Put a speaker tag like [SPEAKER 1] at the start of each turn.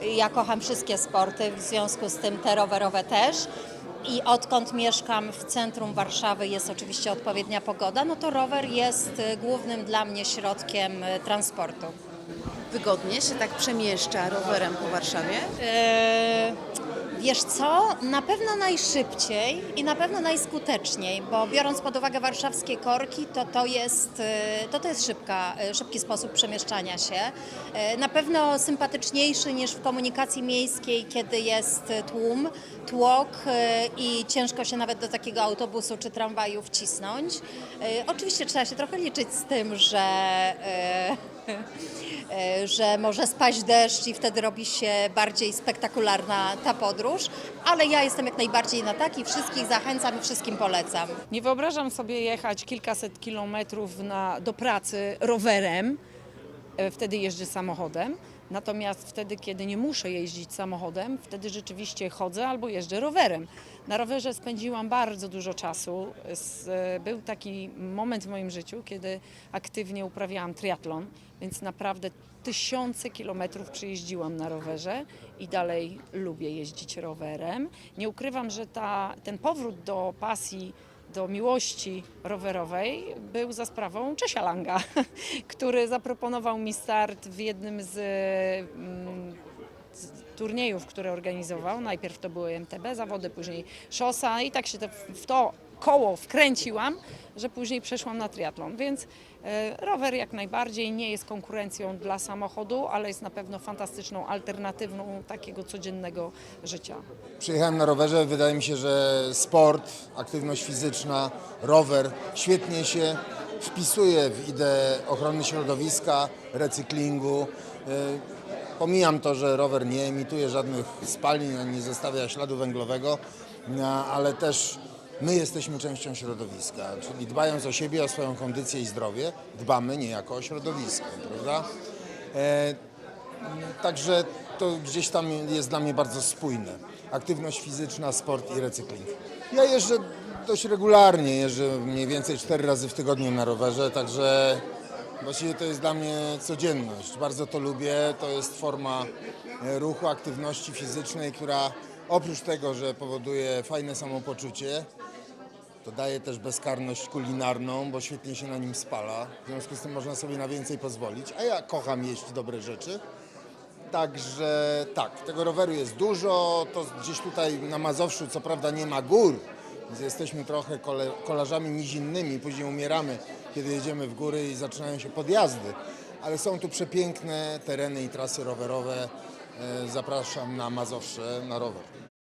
[SPEAKER 1] Ja kocham wszystkie sporty, w związku z tym te rowerowe też. I odkąd mieszkam w centrum Warszawy jest oczywiście odpowiednia pogoda, no to rower jest y, głównym dla mnie środkiem y, transportu.
[SPEAKER 2] Wygodnie się tak przemieszcza rowerem po Warszawie?
[SPEAKER 1] Eee, Wiesz co? Na pewno najszybciej i na pewno najskuteczniej, bo biorąc pod uwagę warszawskie korki, to to jest, e, to to jest szybka, e, szybki sposób przemieszczania się. E, Na pewno sympatyczniejszy niż w komunikacji miejskiej, kiedy jest tłum, tłok i ciężko się nawet do takiego autobusu czy tramwaju wcisnąć. Oczywiście trzeba się trochę liczyć z tym, że że może spaść deszcz i wtedy robi się bardziej spektakularna ta podróż, ale ja jestem jak najbardziej na tak i wszystkich zachęcam i wszystkim polecam.
[SPEAKER 3] Nie wyobrażam sobie jechać kilkaset kilometrów na, do pracy rowerem, wtedy jeżdżę samochodem. Natomiast wtedy, kiedy nie muszę jeździć samochodem, wtedy rzeczywiście chodzę albo jeżdżę rowerem. Na rowerze spędziłam bardzo dużo czasu. E, Był taki moment w moim życiu, kiedy aktywnie uprawiałam triatlon, więc naprawdę tysiące kilometrów przejeździłam na rowerze i dalej lubię jeździć rowerem. Nie ukrywam, że ta, ten powrót do pasji do miłości rowerowej był za sprawą Czesia Langa, który zaproponował mi start w jednym z, mm, z turniejów, które organizował. Najpierw to były MTB zawody, później szosa i tak się te- w to koło wkręciłam, że później przeszłam na triatlon. Więc e, rower jak najbardziej nie jest konkurencją dla samochodu, ale jest na pewno fantastyczną alternatywą takiego codziennego życia.
[SPEAKER 4] Przyjechałem na rowerze, wydaje mi się, że sport, aktywność fizyczna, rower świetnie się wpisuje w ideę ochrony środowiska, recyklingu. Y, Pomijam to, że rower nie emituje żadnych spalin, ani nie zostawia śladu węglowego, ale też my jesteśmy częścią środowiska, czyli dbając o siebie, o swoją kondycję i zdrowie, dbamy niejako o środowisko, prawda? E, Także to gdzieś tam jest dla mnie bardzo spójne. Aktywność fizyczna, sport i recykling. Ja jeżdżę dość regularnie, jeżdżę mniej więcej cztery razy w tygodniu na rowerze, także właściwie to jest dla mnie codzienność. Bardzo to lubię, to jest forma e, ruchu, aktywności fizycznej, która oprócz tego, że powoduje fajne samopoczucie, to daje też bezkarność kulinarną, bo świetnie się na nim spala. W związku z tym można sobie na więcej pozwolić. A ja kocham jeść dobre rzeczy. Także tak, tego roweru jest dużo. To gdzieś tutaj na Mazowszu co prawda nie ma gór, więc jesteśmy trochę kole, kolarzami nizinnymi. Później umieramy, kiedy jedziemy w góry i zaczynają się podjazdy. Ale są tu przepiękne tereny i trasy rowerowe. E, Zapraszam na Mazowsze na rower.